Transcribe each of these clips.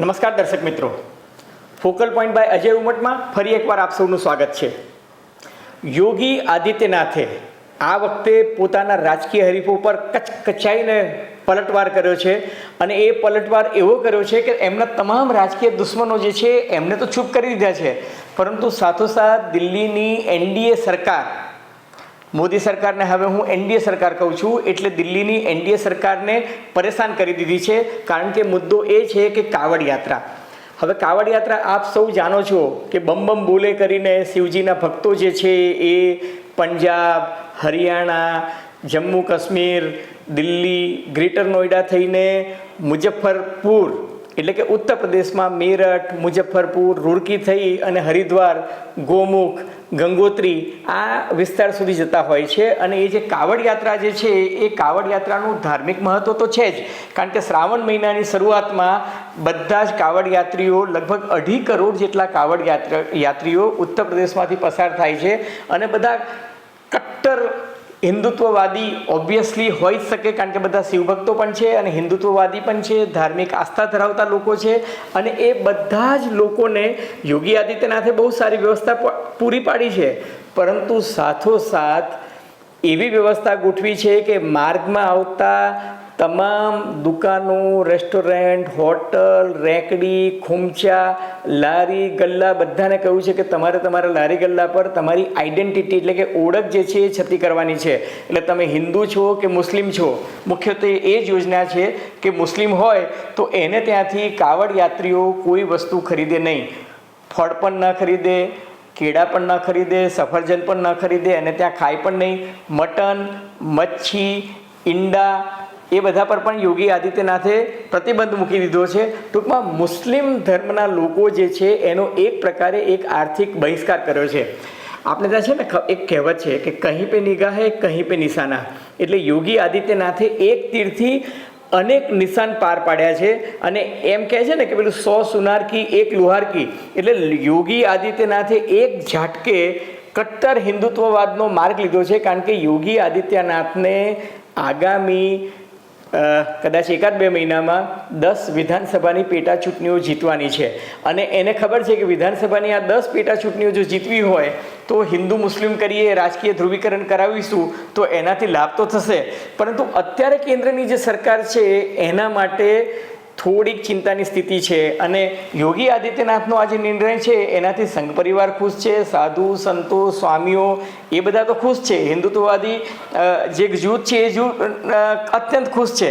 નમસ્કાર દર્શક મિત્રો. ફોકલ પોઈન્ટ બાય અજય ઉમટમાં ફરી એકવાર આપ સૌનું સ્વાગત છે. યોગી આદિત્યનાથે આ વખતે પોતાના રાજકીય હરીફો પર કચકચાઈને પલટવાર કર્યો છે અને એ પલટવાર એવો કર્યો છે કે એમના તમામ રાજકીય દુશ્મનો જે છે એમને તો ચૂપ કરી દીધા છે. પરંતુ સાથોસાથ દિલ્હીની એનડીએ સરકાર મોદી સરકારને હવે હું એનડીએ સરકાર કહું છું, એટલે દિલ્હીની એનડીએ સરકારને પરેશાન કરી દીધી છે, કારણ કે મુદ્દો એ છે કે કાવડ યાત્રા. હવે કાવડ યાત્રા આપ સૌ જાણો છો કે બમ બમ બોલે કરીને શિવજીના ભક્તો જે છે એ પંજાબ, હરિયાણા, જમ્મુ કાશ્મીર, દિલ્હી, ગ્રેટર નોઈડા થઈને મુજફ્ફરપુર એટલે કે ઉત્તર પ્રદેશમાં મેરઠ મુજફ્ફરપુર રૂડકી થઈ અને હરિદ્વાર, ગોમુખ, ગંગોત્રી આ વિસ્તાર સુધી જતા હોય છે. અને એ જે કાવડ યાત્રા જે છે, એ કાવડ યાત્રાનું ધાર્મિક મહત્ત્વ તો છે જ. કારણ કે શ્રાવણ મહિનાની શરૂઆતમાં બધા જ કાવડ યાત્રીઓ, લગભગ અઢી કરોડ જેટલા કાવડ યાત્રા, યાત્રીઓ ઉત્તર પ્રદેશમાંથી પસાર થાય છે. અને બધા કટ્ટર હિન્દુત્વવાદી ઓબ્વિયસલી હોઈ જ શકે કારણ કે બધા શિવભક્તો પણ છે અને હિન્દુત્વવાદી પણ છે, ધાર્મિક આસ્થા ધરાવતા લોકો છે અને એ બધા જ લોકોને યોગી આદિત્યનાથે બહુ સારી વ્યવસ્થા પૂરી પાડી છે. પરંતુ સાથોસાથ એવી વ્યવસ્થા ગોઠવી છે કે માર્ગમાં આવતા તમામ દુકાનો, રેસ્ટોરન્ટ, હોટલ, રેકડી, ખૂમચા, લારી, ગલ્લા બધાને કહ્યું છે કે તમારે તમારા લારી ગલ્લા પર તમારી આઈડેન્ટિટી એટલે કે ઓળખ જે છે એ છતી કરવાની છે. એટલે તમે હિન્દુ છો કે મુસ્લિમ છો? મુખ્યત્વે એ જ યોજના છે કે મુસ્લિમ હોય તો એને ત્યાંથી કાવડ યાત્રીઓ કોઈ વસ્તુ ખરીદે નહીં. ફળ પણ ન ખરીદે, કેળા પણ ન ખરીદે, સફરજન પણ ન ખરીદે અને ત્યાં ખાય પણ નહીં. મટન, મચ્છી, ઈંડા એ બધા પર પણ યોગી આદિત્યનાથે પ્રતિબંધ મૂકી દીધો છે. ટૂંકમાં મુસ્લિમ ધર્મના લોકો જે છે, એનો એક પ્રકારે એક આર્થિક બહિષ્કાર કર્યો છે. આપણે ત્યાં છે ને એક કહેવત છે કે કહી પે નિગાહે કહી પે નિશાના. એટલે યોગી આદિત્યનાથે એક તીરથી અનેક નિશાન પાર પાડ્યા છે અને એમ કહે છે ને કે પેલું સો સુનાર કી, એક લુહાર કી. એટલે યોગી આદિત્યનાથે એક ઝાટકે કટ્ટર હિન્દુત્વવાદનો માર્ગ લીધો છે. કારણ કે યોગી આદિત્યનાથને આગામી કદાચ એકાદ બે મહિનામાં દસ વિધાનસભાની પેટા ચૂંટણીઓ જીતવાની છે. અને એને ખબર છે કે વિધાનસભાની આ દસ પેટા ચૂંટણીઓ જો જીતવી હોય, તો હિન્દુ મુસ્લિમ કરીએ, રાજકીય ધ્રુવીકરણ કરાવીશું, તો એનાથી લાભ તો થશે. પરંતુ અત્યારે કેન્દ્રની જે સરકાર છે, એના માટે થોડીક ચિંતાની સ્થિતિ છે અને યોગી આદિત્યનાથનો આ જે નિર્ણય છે, એનાથી સંઘ પરિવાર ખુશ છે, સાધુ, સંતો, સ્વામીઓ, એ બધા તો ખુશ છે. હિન્દુત્વવાદી જે જૂથ છે, એ જૂથ અત્યંત ખુશ છે.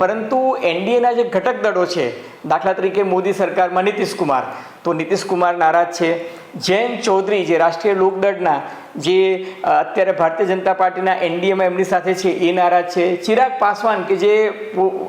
પરંતુ એનડીએના જે ઘટક દળો છે, દાખલા તરીકે મોદી સરકારમાં નીતિશ કુમાર તો નીતિશ કુમાર નારાજ છે. જયંત ચૌધરી જે રાષ્ટ્રીય લોકદળના જે અત્યારે ભારતીય જનતા પાર્ટીના એનડીએમાં એમની સાથે છે, એ નારાજ છે. ચિરાગ પાસવાન કે જે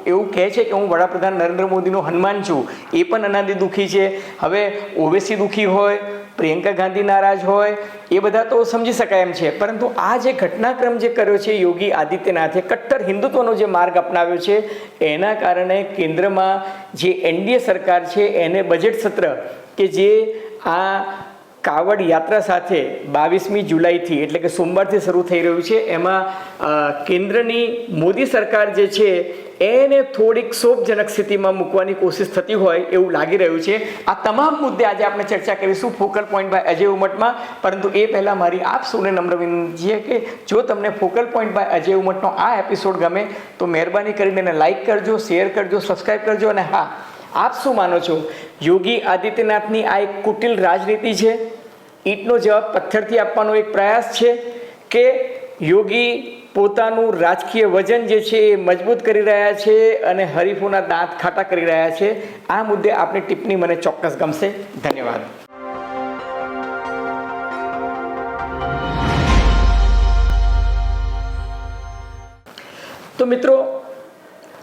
એવું કહે છે કે હું વડાપ્રધાન નરેન્દ્ર મોદીનો હનુમાન છું, એ પણ અનાદિ દુઃખી છે. હવે ઓવેસી દુઃખી હોય પ્રિયંકા ગાંધી નારાજ હોય, એ બધા તો સમજી શકાય એમ છે. પરંતુ આ જે ઘટનાક્રમ જે કર્યો છે, યોગી આદિત્યનાથે કટ્ટર હિન્દુત્વનો જે માર્ગ અપનાવ્યો છે, એના કારણે કેન્દ્રમાં જે એનડીએ સરકાર છે, એને બજેટ સત્ર કે જે આ કાવડ યાત્રા સાથે બાવીસમી જુલાઈથી એટલે કે સોમવારથી શરૂ થઈ રહ્યું છે. એમાં કેન્દ્રની મોદી સરકાર જે છે, એને થોડીક શોભજનક સ્થિતિમાં મૂકવાની કોશિશ થતી હોય એવું લાગી રહ્યું છે. આ તમામ મુદ્દે આજે આપણે ચર્ચા કરીશું ફોકલ પોઈન્ટ બાય અજય ઉમટમાં. પરંતુ એ પહેલાં મારી આપ સૌને નમ્ર વિનંતી છે કે જો તમને ફોકલ પોઈન્ટ બાય અજય ઉમટનો આ એપિસોડ ગમે, તો મહેરબાની કરીને એને લાઇક કરજો, શેર કરજો સબસ્ક્રાઈબ કરજો. અને હા, આપ શું માનો છો? યોગી આદિત્યનાથની આ એક કુટિલ રાજનીતિ છે. ઈંટનો જવાબ પથ્થરથી આપવાનો એક પ્રયાસ છે કે યોગી પોતાનું રાજકીય વજન જે છે એ મજબૂત કરી રહ્યા છે અને હરીફોના દાંત ખાટા કરી રહ્યા છે. આ મુદ્દે આપની ટિપ્પણી મને ચોક્કસ ગમશે. ધન્યવાદ. તો મિત્રો,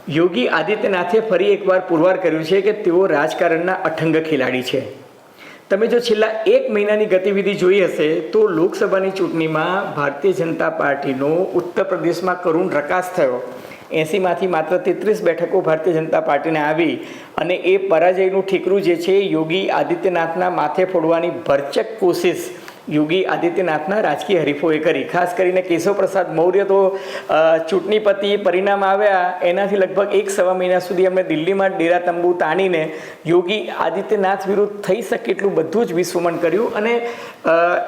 યોગી આદિત્યનાથે ફરી એકવાર પુરવાર કર્યું છે કે તેઓ રાજકારણના અઠંગ ખેલાડી છે. તમે જો છેલ્લા એક મહિનાની ગતિવિધિ જોઈ હશે, તો લોકસભાની ચૂંટણીમાં ભારતીય જનતા પાર્ટીનો ઉત્તર પ્રદેશમાં કરુણ રકાસ થયો. એંસીમાંથી માત્ર તેત્રીસ બેઠકો ભારતીય જનતા પાર્ટીને આવી અને એ પરાજયનું ઠીકરું જે છે, યોગી આદિત્યનાથના માથે ફોડવાની ભરચક કોશિશ યોગી આદિત્યનાથના રાજકીય હરીફોએ કરી. ખાસ કરીને કેશવ પ્રસાદ મૌર્ય તો ચૂંટણીપતિ ચૂંટણી પતિ પરિણામ આવ્યા, એનાથી લગભગ એક સવા મહિના સુધી અમે દિલ્હીમાં ડેરા તંબુ તાણીને યોગી આદિત્યનાથ વિરુદ્ધ થઈ શકે એટલું બધું જ વિશ્વમન કર્યું. અને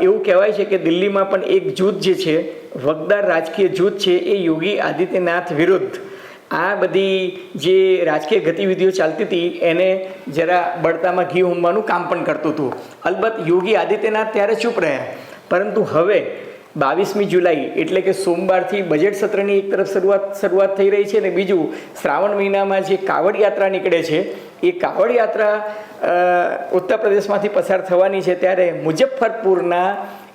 એવું કહેવાય છે કે દિલ્હીમાં પણ એક જૂથ જે છે, વગદાર રાજકીય જૂથ છે, એ યોગી આદિત્યનાથ વિરુદ્ધ આ બધી જે રાજકીય ગતિવિધિઓ ચાલતી હતી, એને જરા બળતામાં ઘી હોમવાનું કામ પણ કરતું હતું. અલબત્ત યોગી આદિત્યનાથ ત્યારે ચૂપ રહ્યા. પરંતુ હવે, બાવીસમી જુલાઈ એટલે કે સોમવારથી બજેટ સત્રની એક તરફ શરૂઆત શરૂઆત થઈ રહી છે અને બીજું, શ્રાવણ મહિનામાં જે કાવડ યાત્રા નીકળે છે, એ કાવડ યાત્રા ઉત્તર પ્રદેશમાંથી પસાર થવાની છે ત્યારે મુજફ્ફરપુરના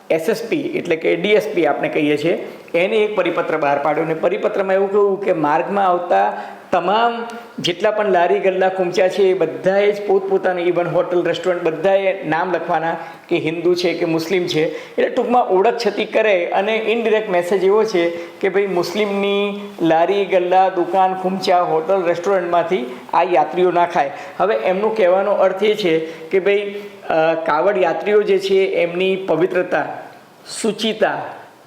એસએસપી એટલે કે ડીએસપી આપણે કહીએ છીએ, એને એક પરિપત્ર બહાર પાડ્યો અને પરિપત્રમાં એવું કહ્યું કે માર્ગમાં આવતા તમામ જેટલા પણ લારી ગલ્લા ખૂંચ્યા છે એ બધાએ જ પોતપોતાનું ઇવન હોટલ રેસ્ટોરન્ટ બધાએ નામ લખવાના કે હિન્દુ છે કે મુસ્લિમ છે. એટલે ટૂંકમાં ઓળખ છતી કરે અને ઇનડિરેક્ટ મેસેજ એવો છે કે ભાઈ મુસ્લિમની લારી ગલ્લા દુકાન ખૂંચા હોટલ રેસ્ટોરન્ટમાંથી આ યાત્રીઓ ના ખાય. હવે એમનું કહેવાનો અર્થ એ છે કે ભાઈ કાવડ યાત્રીઓ જે છે એમની પવિત્રતા, શુચિતા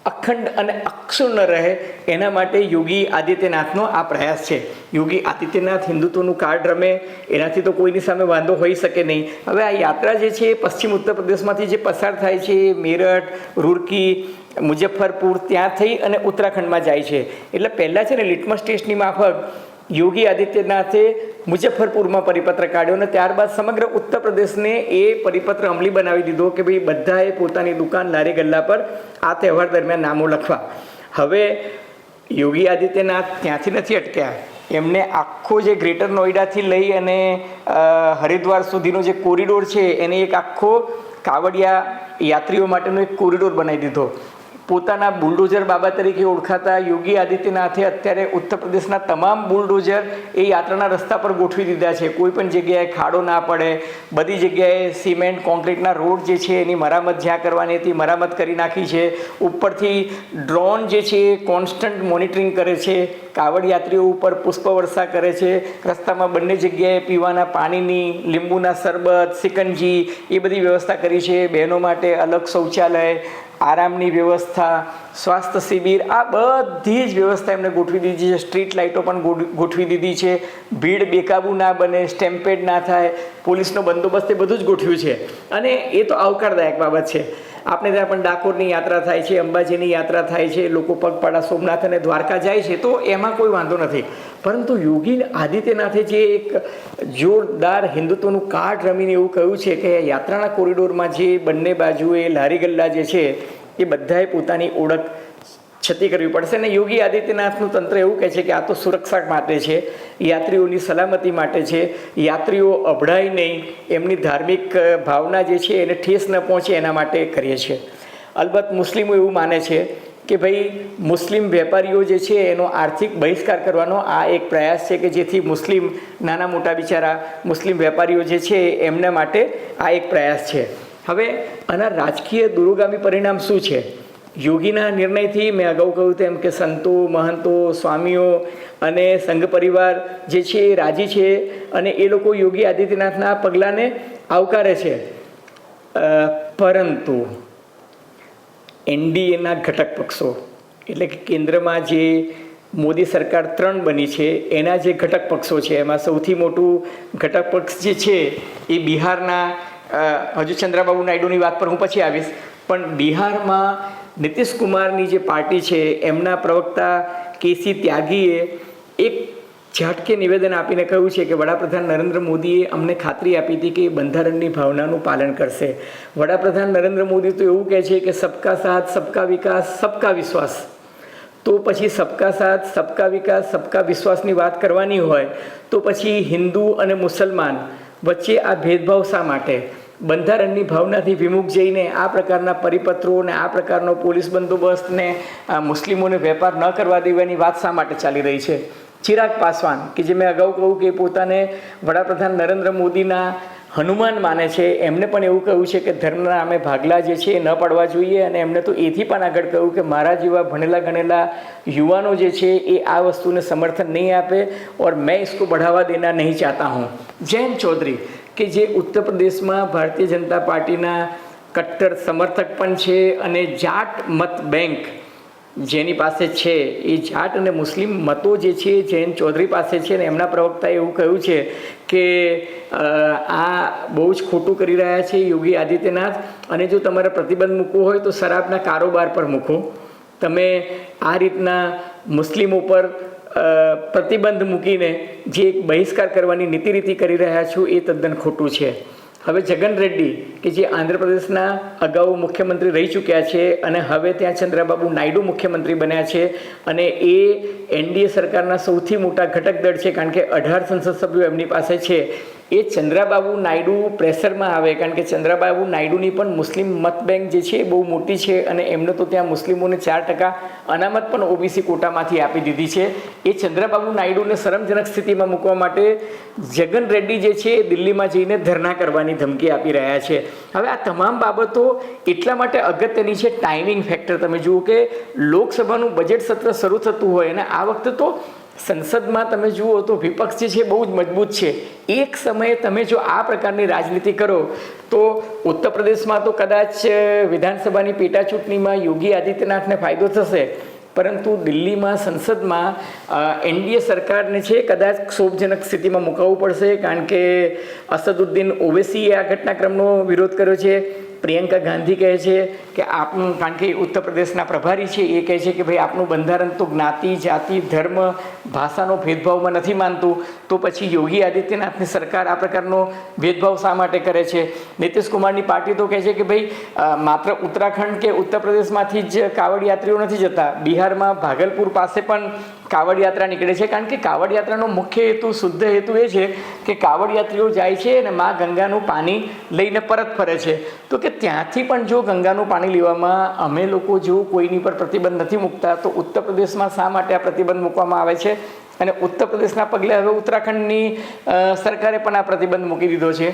અખંડ અને અક્ષુણ રહે, એના માટે યોગી આદિત્યનાથનો આ પ્રયાસ છે. યોગી આદિત્યનાથ હિન્દુત્વનું કાર્ડ રમે, એનાથી તો કોઈની સામે વાંધો હોઈ શકે નહીં. હવે આ યાત્રા જે છે એ પશ્ચિમ ઉત્તર પ્રદેશમાંથી જે પસાર થાય છે, મેરઠ, રૂરકી મુજફ્ફરપુર ત્યાં થઈ અને ઉત્તરાખંડમાં જાય છે. એટલે પહેલાં છે ને, લિટમસ ટેસ્ટની માફક યોગી આદિત્યનાથે મુજફ્ફરપુરમાં પરિપત્ર કાઢ્યો અને ત્યારબાદ સમગ્ર ઉત્તર પ્રદેશને એ પરિપત્ર અમલી બનાવી દીધો કે ભાઈ બધાએ પોતાની દુકાન લારી ગલ્લા પર આ તહેવાર દરમિયાન નામો લખવા. હવે યોગી આદિત્યનાથ ત્યાંથી નથી અટક્યા. એમને આખો જે ગ્રેટર નોઈડાથી લઈ અને હરિદ્વાર સુધીનો જે કોરિડોર છે, એને એક આખો કાવડિયા યાત્રીઓ માટેનો એક કોરિડોર બનાવી દીધો. પોતાના બુલડોઝર બાબા તરીકે ઓળખાતા યોગી આદિત્યનાથે અત્યારે ઉત્તર પ્રદેશના તમામ બુલડોઝર એ યાત્રાના રસ્તા પર ગોઠવી દીધા છે. કોઈ પણ જગ્યાએ ખાડો ના પડે, બધી જગ્યાએ સિમેન્ટ કોન્ક્રીટના રોડ જે છે એની મરામત જ્યાં કરવાની હતી, મરામત કરી નાખી છે. ઉપરથી ડ્રોન જે છે એ કોન્સ્ટન્ટ મોનિટરિંગ કરે છે. કાવડ યાત્રીઓ ઉપર પુષ્પવર્ષા કરે છે. રસ્તામાં બંને જગ્યાએ પીવાના પાણીની, લીંબુના શરબત, સિકંજી એ બધી વ્યવસ્થા કરી છે. બહેનો માટે અલગ શૌચાલય આરામની વ્યવસ્થા, સ્વાસ્થ્ય શિબિર, આ બધી જ વ્યવસ્થા એમને ગોઠવી દીધી છે. સ્ટ્રીટ લાઇટો પણ ગોઠવી દીધી છે. ભીડ બેકાબુ ના બને, સ્ટેમ્પેડ ના થાય, પોલીસનો બંદોબસ્ત એ બધું જ ગોઠવ્યું છે. અને એ તો આવકારદાયક બાબત છે. આપણે ત્યાં પણ ડાકોરની યાત્રા થાય છે, અંબાજીની યાત્રા થાય છે, લોકો પગપાળા સોમનાથ અને દ્વારકા જાય છે, તો એમાં કોઈ વાંધો નથી. પરંતુ યોગી આદિત્યનાથે જે એક જોરદાર હિન્દુત્વનું કાર્ડ રમીને એવું કહ્યું છે કે યાત્રાના કોરિડોરમાં જે બંને બાજુએ લારી ગલ્લા જે છે, એ બધાએ પોતાની ઓળખ છતી કરવી પડશે. અને યોગી આદિત્યનાથનું તંત્ર એવું કહે છે કે આ તો સુરક્ષા માટે છે, યાત્રીઓની સલામતી માટે છે. યાત્રીઓ અભડાય નહીં, એમની ધાર્મિક ભાવના જે છે એને ઠેસ ન પહોંચે એના માટે કરીએ છીએ. અલબત્ત મુસ્લિમો એવું માને છે કે ભાઈ મુસ્લિમ વેપારીઓ જે છે એનો આર્થિક બહિષ્કાર કરવાનો આ એક પ્રયાસ છે કે જેથી મુસ્લિમ, નાના મોટા બિચારા, મુસ્લિમ વેપારીઓ જે છે એમના માટે આ એક પ્રયાસ છે. હવે આના રાજકીય દુરોગામી પરિણામ શું છે? યોગીના નિર્ણયથી મેં અગાઉ કહ્યું તેમ કે સંતો, મહંતો, સ્વામીઓ અને સંઘ પરિવાર જે છે એ રાજી છે અને એ લોકો યોગી આદિત્યનાથના પગલાંને આવકારે છે. પરંતુ એનડીએના ઘટક પક્ષો એટલે કે કેન્દ્રમાં જે મોદી સરકાર ત્રણ બની છે, એના જે ઘટક પક્ષો છે, એમાં સૌથી મોટું ઘટક પક્ષ જે છે એ બિહારના હજુ ચંદ્રબાબુ નાયડુની વાત પર હું પછી આવીશ. પણ બિહારમાં નીતિશ કુમારની જે પાર્ટી છે, એમના પ્રવક્તા કેસી ત્યાગીએ એક ઝાટકે નિવેદન આપીને કહ્યું છે કે વડાપ્રધાન નરેન્દ્ર મોદીએ અમને ખાતરી આપી હતી કે બંધારણની ભાવનાનું પાલન કરશે. વડાપ્રધાન નરેન્દ્ર મોદી તો એવું કહે છે કે સબકા સાથ, સબકા વિકાસ, સબકા વિશ્વાસ. તો પછી સબકા સાથ, સબકા વિકાસ, સબકા વિશ્વાસની વાત કરવાની હોય તો પછી હિન્દુ અને મુસલમાન વચ્ચે આ ભેદભાવ શા માટે? બંધારણની ભાવનાથી વિમુખ જઈને આ પ્રકારના પરિપત્રોને, આ પ્રકારનો પોલીસ બંદોબસ્તને મુસ્લિમોને વેપાર ન કરવા દેવાની વાત શા માટે ચાલી રહી છે? ચિરાગ પાસવાન, કે જે મેં અગાઉ કહું કે પોતાને વડાપ્રધાન નરેન્દ્ર મોદીના હનુમાન માને છે, એમને પણ એવું કહ્યું છે કે ધર્મના અમે ભાગલા જે છે એ ન પાડવા જોઈએ અને એમને તો એથી પણ આગળ કહ્યું કે મારા જેવા ભણેલા ગણેલા યુવાનો જે છે એ આ વસ્તુને સમર્થન નહીં આપે ઓર મેં ઇસકો બઢાવા દેના નહીં ચાહતા હું. જૈન ચૌધરી. કે જે ઉત્તર પ્રદેશમાં ભારતીય જનતા પાર્ટીના કટ્ટર સમર્થક પણ છે અને જાટ મત બેંક જેની પાસે છે, એ જાટ અને મુસ્લિમ મતો જે છે જૈન ચૌધરી પાસે છે ને એમના પ્રવક્તાએ એવું કહ્યું છે કે આ બહુ જ ખોટું કરી રહ્યા છે યોગી આદિત્યનાથ અને જો તમારે પ્રતિબંધ મૂકવો હોય તો શરાબના કારોબાર પર મૂકો. તમે આ રીતના મુસ્લિમો પર પ્રતિબંધ મૂકીને જે એક બહિષ્કાર કરવાની નીતિ રીતિ કરી રહ્યા છો, એ તદ્દન ખોટું છે. હવે જગન રેડ્ડી, કે જે આંધ્રપ્રદેશના અગાઉ મુખ્યમંત્રી રહી ચૂક્યા છે અને હવે ત્યાં ચંદ્રબાબુ નાયડુ મુખ્યમંત્રી બન્યા છે અને એ એનડીએ સરકારના સૌથી મોટા ઘટક દળ છે, કારણ કે અઢાર સંસદ સભ્યો એમની પાસે છે એ ચંદ્રાબાબુ નાયડુ પ્રેશરમાં આવે, કારણ કે ચંદ્રાબાબુ નાયડુની પણ મુસ્લિમ મત બેંક જે છે એ બહુ મોટી છે અને એમને તો ત્યાં મુસ્લિમોને ચાર ટકા અનામત પણ ઓબીસી કોટામાંથી આપી દીધી છે. એ ચંદ્રાબાબુ નાયડુને શરમજનક સ્થિતિમાં મૂકવા માટે જગન રેડ્ડી જે છે એ દિલ્હીમાં જઈને ધરના કરવાની ધમકી આપી રહ્યા છે. હવે આ તમામ બાબતો એટલા માટે અગત્યની છે ટાઈમિંગ ફેક્ટર તમે જુઓ કે લોકસભાનું બજેટ સત્ર શરૂ થતું હોય અને આ વખતે તો સંસદમાં તમે જુઓ તો વિપક્ષ જે છે બહુ જ મજબૂત છે. એક સમયે તમે જો આ પ્રકારની રાજનીતિ કરો, તો ઉત્તર પ્રદેશમાં તો કદાચ વિધાનસભાની પેટા ચૂંટણીમાં યોગી આદિત્યનાથને ફાયદો થશે. પરંતુ દિલ્હીમાં સંસદમાં એનડીએ સરકારને છે કદાચ ક્ષોભજનક સ્થિતિમાં મુકાવવું પડશે, કારણ કે અસદુદ્દીન ઓવેસીએ આ ઘટનાક્રમનો વિરોધ કર્યો છે. પ્રિયંકા ગાંધી કહે છે કે આપનું, કારણ કે ઉત્તર પ્રદેશના પ્રભારી છે, એ કહે છે કે ભાઈ, આપનું બંધારણ તો જ્ઞાતિ, જાતિ, ધર્મ, ભાષાનો ભેદભાવમાં નથી માનતું. તો પછી યોગી આદિત્યનાથની સરકાર આ પ્રકારનો ભેદભાવ શા માટે કરે છે? નીતિશ કુમારની પાર્ટી તો કહે છે કે ભાઈ માત્ર ઉત્તરાખંડ કે ઉત્તર પ્રદેશમાંથી જ કાવડ યાત્રીઓ નથી જતા. બિહારમાં ભાગલપુર પાસે પણ કાવડ યાત્રા નીકળે છે. કારણ કે કાવડ યાત્રાનો મુખ્ય હેતુ, શુદ્ધ હેતુ એ છે કે કાવડ યાત્રીઓ જાય છે અને મા ગંગાનું પાણી લઈને પરત ફરે છે. તો કે ત્યાંથી પણ જો ગંગાનું પાણી લેવામાં અમે લોકો જો કોઈની પર પ્રતિબંધ નથી મૂકતા, તો ઉત્તર પ્રદેશમાં શા માટે આ પ્રતિબંધ મૂકવામાં આવે છે? અને ઉત્તર પ્રદેશના પગલે હવે ઉત્તરાખંડની સરકારે પણ આ પ્રતિબંધ મૂકી દીધો છે.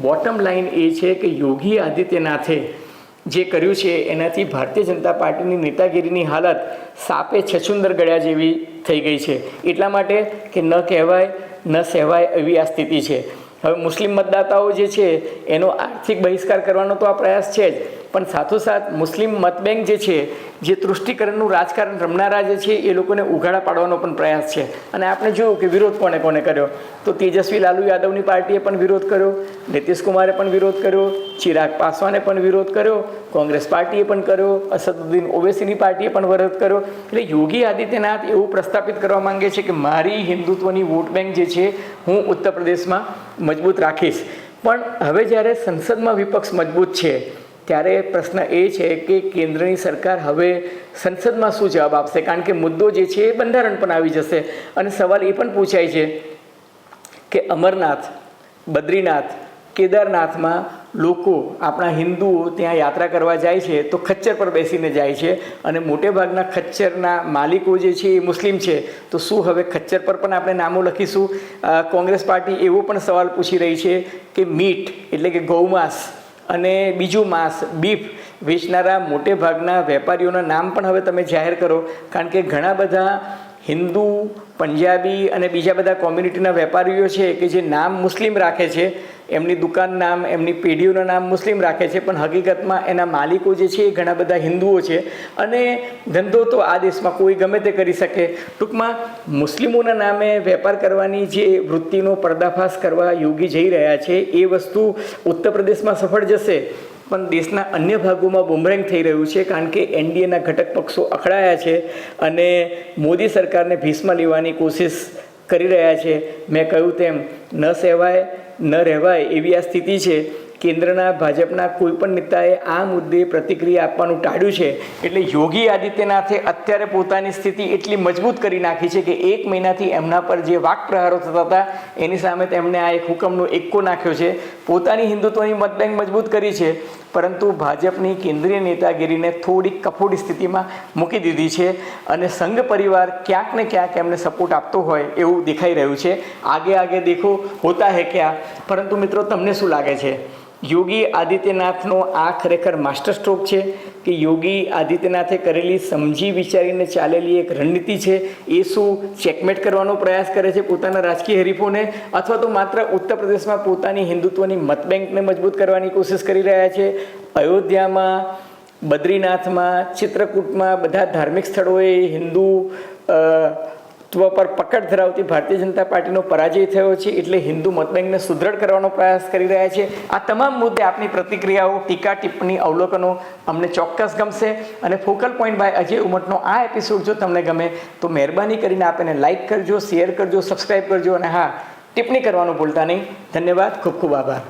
બોટમ લાઈન એ છે કે યોગી આદિત્યનાથે જે કર્યું છે એનાથી ભારતીય જનતા પાર્ટીની નેતાગીરીની હાલત સાપે છછુંદર ગળ્યા જેવી થઈ ગઈ છે. એટલા માટે કે ન કહેવાય, ન સહેવાય એવી આ સ્થિતિ છે. હવે મુસ્લિમ મતદાતાઓ જે છે, એનો આર્થિક બહિષ્કાર કરવાનો તો આ પ્રયાસ છે જ. પણ સાથોસાથ મુસ્લિમ મતબેંક જે છે, જે તૃષ્ટિકરણનું રાજકારણ રમનારા જે છે, એ લોકોને ઉઘાડા પાડવાનો પણ પ્રયાસ છે. અને આપણે જોયું કે વિરોધ કોણે કોને કર્યો? તો તેજસ્વી લાલુ યાદવની પાર્ટીએ પણ વિરોધ કર્યો, નીતિશ કુમારે પણ વિરોધ કર્યો, ચિરાગ પાસવાને પણ વિરોધ કર્યો, કોંગ્રેસ પાર્ટીએ પણ કર્યો, અસદુદ્દીન ઓવેસીની પાર્ટીએ પણ વિરોધ કર્યો. એટલે યોગી આદિત્યનાથ એવું પ્રસ્થાપિત કરવા માંગે છે કે મારી હિન્દુત્વની વોટ બેંક જે છે, હું ઉત્તર પ્રદેશમાં મજબૂત રાખીશ. પણ હવે જ્યારે સંસદમાં વિપક્ષ મજબૂત છે ત્યારે પ્રશ્ન એ છે કે કેન્દ્રની સરકાર હવે સંસદમાં શું જવાબ આપશે? કારણ કે મુદ્દો જે છે એ બંધારણ પણ આવી જશે. અને સવાલ એ પણ પૂછાય છે કે અમરનાથ, બદ્રીનાથ, કેદારનાથમાં લોકો આપણા હિન્દુઓ ત્યાં યાત્રા કરવા જાય છે તો ખચ્ચર પર બેસીને જાય છે અને મોટેભાગના ખચ્ચરના માલિકો જે છે એ મુસ્લિમ છે. તો શું હવે ખચ્ચર પર પણ આપણે નામો લખીશું? કોંગ્રેસ પાર્ટી એવો પણ સવાલ પૂછી રહી છે કે મીટ એટલે કે ગૌમાંસ અને બીજું માંસ, બીફ વેચનારા મોટે ભાગના વેપારીઓના નામ પણ હવે તમે જાહેર કરો. કારણ કે ઘણા બધા હિન્દુ, પંજાબી અને બીજા બધા કોમ્યુનિટીના વેપારીઓ છે કે જે નામ મુસ્લિમ રાખે છે, એમની દુકાન નામ, એમની પેઢીઓના નામ મુસ્લિમ રાખે છે, પણ હકીકતમાં એના માલિકો જે છે એ ઘણા બધા હિન્દુઓ છે. અને ધંધો તો આ દેશમાં કોઈ ગમે તે કરી શકે. ટૂંકમાં, મુસ્લિમોના નામે વેપાર કરવાની જે વૃત્તિનો પર્દાફાશ કરવા યોગી જઈ રહ્યા છે, એ વસ્તુ ઉત્તર પ્રદેશમાં સફળ જશે. પણ દેશના અન્ય ભાગોમાં બુમરેંગ થઈ રહ્યું છે કારણ કે એનડીએના ઘટક પક્ષો અખડાયા છે અને મોદી સરકારને ભીસમાં લેવાની કોશિશ કરી રહ્યા છે. મેં કહ્યું તેમ, ન સહેવાય ન રહેવાય એવી આ સ્થિતિ છે. કેન્દ્રના ભાજપના કોઈપણ નેતાએ આ મુદ્દે પ્રતિક્રિયા આપવાનું ટાળ્યું છે. એટલે યોગી આદિત્યનાથે અત્યારે પોતાની સ્થિતિ એટલી મજબૂત કરી નાખી છે કે એક મહિનાથી એમના પર જે વાક પ્રહારો થતા હતા, એની સામે તેમણે આ એક હુકમનો એક્કો નાખ્યો છે. પોતાની હિન્દુત્વની મતબેંક મજબૂત કરી છે. પરંતુ ભાજપની કેન્દ્રીય નેતાગીરીને થોડીક કફોડી સ્થિતિમાં મૂકી દીધી છે અને સંઘ પરિવાર ક્યાંક ને ક્યાંક એમને સપોર્ટ આપતો હોય એવું દેખાઈ રહ્યું છે. આગે આગે દેખો, હોતા હે ક્યાં? પરંતુ મિત્રો, તમને શું લાગે છે? યોગી આદિત્યનાથનો આ ખરેખર માસ્ટર સ્ટ્રોક છે કે યોગી આદિત્યનાથે કરેલી સમજી વિચારીને ચાલેલી એક રણનીતિ છે. એ શું ચેકમેટ કરવાનો પ્રયાસ કરે છે પોતાના રાજકીય હરીફોને અથવા તો માત્ર ઉત્તર પ્રદેશમાં પોતાની હિન્દુત્વની મતબેંકને મજબૂત કરવાની કોશિશ કરી રહ્યા છે? અયોધ્યામાં, બદ્રીનાથમાં, ચિત્રકૂટમાં બધા ધાર્મિક સ્થળોએ હિન્દુ અ, ત્વ પર પકડ ધરાવતી ભારતીય જનતા પાર્ટીનો પરાજય થયો છે એટલે હિન્દુ મતબેંકને સુદૃઢ કરવાનો પ્રયાસ કરી રહ્યા છે. આ તમામ મુદ્દે આપની પ્રતિક્રિયાઓ ટીકા ટિપ્પણી અવલોકનો અમને ચોક્કસ ગમશે અને ફોકલ પોઈન્ટ બાય અજય ઉમટનો આ એપિસોડ જો તમને ગમે તો મહેરબાની કરીને આપ એને લાઇક કરજો શેર કરજો સબસ્ક્રાઈબ કરજો અને હા ટિપ્પણી કરવાનું ભૂલતા નહીં. ધન્યવાદ ખૂબ ખૂબ આભાર.